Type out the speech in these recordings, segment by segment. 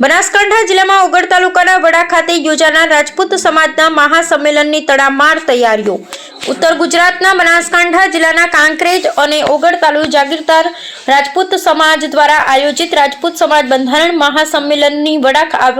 બનાસકાંઠા જિલ્લામાં ઓગળ તાલુકાના વડા ખાતે યોજાનાર રાજપૂત સમાજના મહાસંમેલનની તડામાર તૈયારીઓ. ઉત્તર ગુજરાતના બનાસકાંઠા જિલ્લાના કાંકરેજ અને ઓગળ તાલુ જાગીરદાર રાજપૂત સમાજ દ્વારા આયોજિત રાજપૂત સમાજ બંધારણ મહાસંમેલનની વડા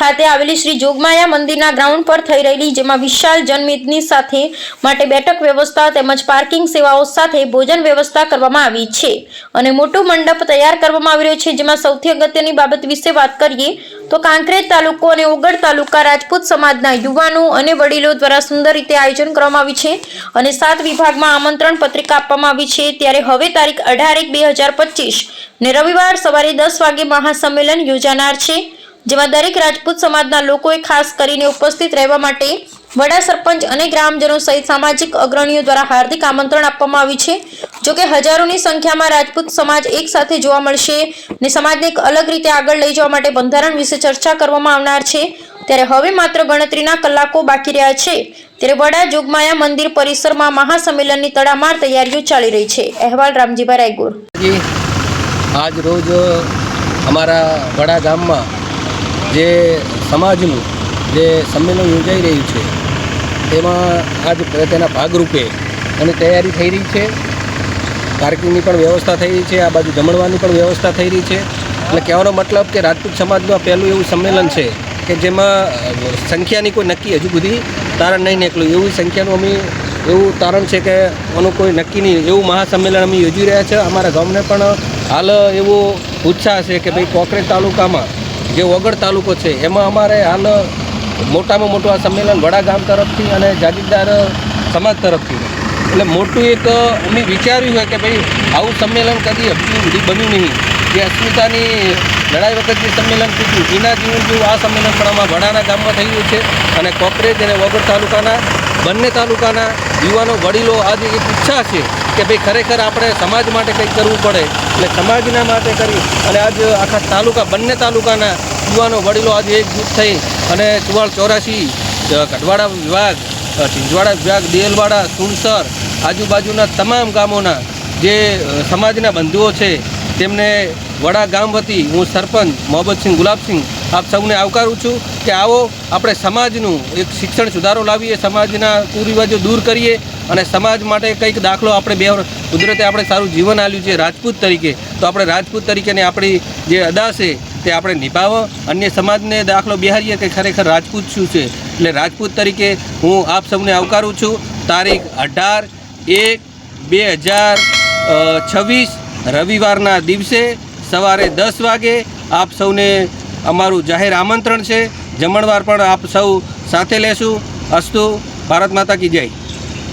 ખાતે આવેલી શ્રી જોગમાયા મંદિરના ગ્રાઉન્ડ પર થઈ રહેલી, જેમાં વિશાળ જનમેદની સાથે માટે બેઠક વ્યવસ્થા તેમજ પાર્કિંગ સેવાઓ સાથે ભોજન વ્યવસ્થા કરવામાં આવી છે. અને મોટું મંડપ તૈયાર કરવામાં આવી રહ્યો છે, જેમાં સૌથી અગત્યની બાબત વિશે વાત કરીએ તો કાંકરેજ તાલુકો અને ઓગળ તાલુકા રાજપૂત સમાજના યુવાનો અને વડીલો દ્વારા સુંદર રીતે આયોજન કરવામાં આવ્યું છે અને સાત વિભાગમાં આમંત્રણ પત્રિકા આપવામાં આવી છે. ત્યારે હવે તારીખ અઢાર એક બે હજાર પચીસ ને રવિવાર સવારે દસ વાગે મહાસંમેલન યોજાનાર છે, જેમાં દરેક રાજપૂત સમાજના લોકોએ ખાસ કરીને ઉપસ્થિત રહેવા માટે વડા સરપંચ અને ગ્રામજનો સહિત સામાજિક અગ્રણીઓ દ્વારા હાર્દિક આમંત્રણ આપવામાં આવ્યું છે. જોકે હજારોની સંખ્યામાં રાજપૂત સમાજ એક સાથે જોવા મળશે ને સમાજને એક અલગ રીતે આગળ લઈ જવા માટે બંધારણ વિશે ચર્ચા કરવામાં આવનાર છે. ત્યારે હવે માત્ર ગણતરીના કલાકો બાકી રહ્યા છે. ત્યારે વડા જોગમાયા મંદિર પરિસરમાં મહાસંમેલનની તડામાર તૈયારીઓ ચાલી રહી છે. અહેવાલ રામજીભાઈ રાયગુર. આજ રોજ અમારા વડા ગામમાં જે સમાજનું જે સંમેલન યોજાઈ રહ્યું છે, તેમાં આજ તેના ભાગરૂપે એની તૈયારી થઈ રહી છે. પાર્કિંગની પણ વ્યવસ્થા થઈ રહી છે, આ બાજુ જમણવાની પણ વ્યવસ્થા થઈ રહી છે. એટલે કહેવાનો મતલબ કે રાજપૂત સમાજનું પહેલું એવું સંમેલન છે કે જેમાં સંખ્યાની કોઈ નક્કી હજુ સુધી તારણ નહીં નીકળ્યું. એવું સંખ્યાનું અમે, એવું તારણ છે કે આનું કોઈ નક્કી નહીં. એવું મહાસંમેલન અમે યોજી રહ્યા છે. અમારા ગામને પણ હાલ એવો ઉત્સાહ છે કે ભાઈ કોકરેજ તાલુકામાં જે વગર તાલુકો છે, એમાં અમારે હાલ મોટામાં મોટું આ સંમેલન વડા ગામ તરફથી અને જાગીરદાર સમાજ તરફથી. એટલે મોટું એક અમે વિચાર્યું હોય કે ભાઈ આવું સંમેલન કદી હજી સુધી બન્યું નહીં. જે અસ્મિતાની લડાઈ વખત જે સંમેલન થયું એના જેવું જેવું આ સંમેલન પણ આમાં વડાના ગામમાં રહ્યું છે અને કોપરેજ અને વગર તાલુકાના, બંને તાલુકાના યુવાનો વડીલો આજે એક ઈચ્છા છે કે ભાઈ ખરેખર આપણે સમાજ માટે કંઈક કરવું પડે. એટલે સમાજના માટે કરી અને આજ આખા તાલુકા, બંને તાલુકાના યુવાનો વડીલો આજે એકજૂથ થઈ અને ચુવાળ ચોરાસી કઢવાડા વિભાગ ઢીંજવાડા વિભાગ, દેલવાડા, સુણસર, આજુબાજુના તમામ ગામોના જે સમાજના બંધુઓ છે, તેમને વડા ગામ વતી હું સરપંચ મોહમ્મદસિંહ ગુલાબસિંહ આપ સૌને આવકારું છું કે આવો આપણે સમાજનું એક શિક્ષણ સુધારો લાવીએ, સમાજના કુરિવાજો દૂર કરીએ અને સમાજ માટે કંઈક દાખલો આપણે બે કુદરતે આપણે સારું જીવન આપ્યું છે રાજપૂત તરીકે, તો આપણે રાજપૂત તરીકેની આપણી જે અદા છે તે આપણે નિભાવો અન્ય સમાજને દાખલો બિહારીએ કે ખરેખર રાજપૂત શું છે એટલે રાજપૂત તરીકે હું આપ સૌને આવકારું છું. તારીખ અઢાર એક બે હજાર છવ્વીસ રવિવારના દિવસે સવારે દસ વાગે આપ સૌને અમારું જાહેર આમંત્રણ છે. જમણવાર પણ આપ સૌ સાથે લેશું. અસ્તુ. ભારત માતા કી જય.